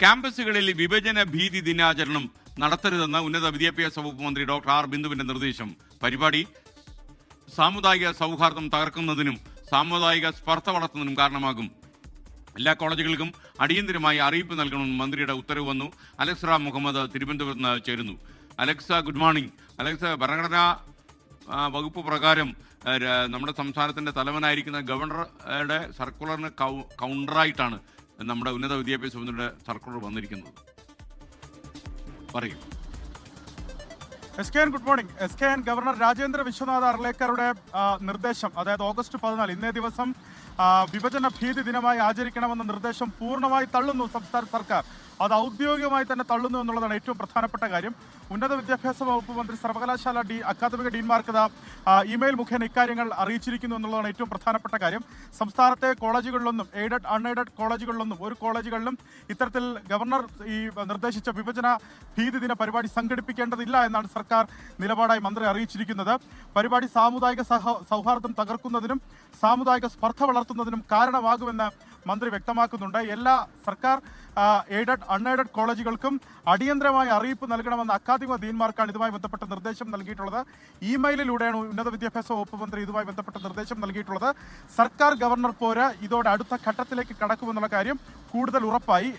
ക്യാമ്പസുകളിൽ വിഭജന ഭീതി ദിനാചരണം നടത്തരുതെന്ന ഉന്നത വിദ്യാഭ്യാസ വകുപ്പ് മന്ത്രി ഡോക്ടർ ആർ ബിന്ദുവിന്റെ നിർദ്ദേശം. പരിപാടി സാമുദായിക സൗഹാർദ്ദം തകർക്കുന്നതിനും സാമുദായിക സ്പർദ്ധ വളർത്തുന്നതിനും കാരണമാകും. എല്ലാ കോളേജുകൾക്കും അടിയന്തരമായി അറിയിപ്പ് നൽകണമെന്ന് മന്ത്രിയുടെ ഉത്തരവ് വന്നു. അലക്സ മുഹമ്മദ് തിരുവനന്തപുരത്ത് നിന്ന് ചേരുന്നു. Alexa good morning. അലക്സ ഭരണഘടനാ വകുപ്പ് പ്രകാരം നമ്മുടെ സംസ്ഥാനത്തിന്റെ തലവനായിരിക്കുന്ന ഗവർണറുടെ സർക്കുലറിന് കൗണ്ടറായിട്ടാണ് നമ്മുടെ ഉന്നത വിദ്യാഭ്യാസ മന്ത്രിയുടെ സർക്കുലർ വന്നിരിക്കുന്നത്. പറയൂ. S K N good morning. S K N governor Rajendra Vishwanath അർലേക്കറുടെ നിർദ്ദേശം അതായത് ഓഗസ്റ്റ് പതിനാല് ഇന്നേ ദിവസം വിഭജന ഭീതി ദിനമായി ആചരിക്കണമെന്ന നിർദ്ദേശം പൂർണമായി തള്ളുന്നു സംസ്ഥാന സർക്കാർ. അത് ഔദ്യോഗികമായി തന്നെ തള്ളുന്നു എന്നുള്ളതാണ് ഏറ്റവും പ്രധാനപ്പെട്ട കാര്യം. ഉന്നത വിദ്യാഭ്യാസ വകുപ്പ് മന്ത്രി സർവകലാശാല ഡി അക്കാദമിക ഡീൻമാർക്ക് ഇമെയിൽ മുഖേന ഇക്കാര്യങ്ങൾ അറിയിച്ചിരിക്കുന്നു എന്നുള്ളതാണ് ഏറ്റവും പ്രധാനപ്പെട്ട കാര്യം. സംസ്ഥാനത്തെ കോളേജുകളിലൊന്നും എയ്ഡഡ് അൺഎയ്ഡഡ് കോളേജുകളിലൊന്നും ഒരു കോളേജുകളിലും ഇത്തരത്തിൽ ഗവർണർ ഈ നിർദ്ദേശിച്ച വിഭജന ഭീതി ദിന പരിപാടി സംഘടിപ്പിക്കേണ്ടതില്ല എന്നാണ് സർക്കാർ നിലപാടായി മന്ത്രി അറിയിച്ചിരിക്കുന്നത്. പരിപാടി സാമുദായിക സഹ സൗഹാർദ്ദം തകർക്കുന്നതിനും സാമുദായിക സ്പർദ്ധ വളർത്തുന്നതിനും കാരണമാകുമെന്ന് മന്ത്രി വ്യക്തമാക്കുന്നുണ്ട്. എല്ലാ സർക്കാർ എയ്ഡഡ് അൺഎയ്ഡഡ് കോളേജുകൾക്കും അടിയന്തരമായി അറിയിപ്പ് നൽകണമെന്ന അക്കാദമിക ഡീൻമാർക്കാണ് ഇതുമായി ബന്ധപ്പെട്ട നിർദ്ദേശം നൽകിയിട്ടുള്ളത്. ഇമെയിലിലൂടെയാണ് ഉന്നത വിദ്യാഭ്യാസ വകുപ്പ് മന്ത്രി ഇതുമായി ബന്ധപ്പെട്ട നിർദ്ദേശം നൽകിയിട്ടുള്ളത്. സർക്കാർ ഗവർണർ പോര് ഇതോടെ അടുത്ത ഘട്ടത്തിലേക്ക് കടക്കുമെന്നുള്ള കാര്യം കൂടുതൽ ഉറപ്പായി.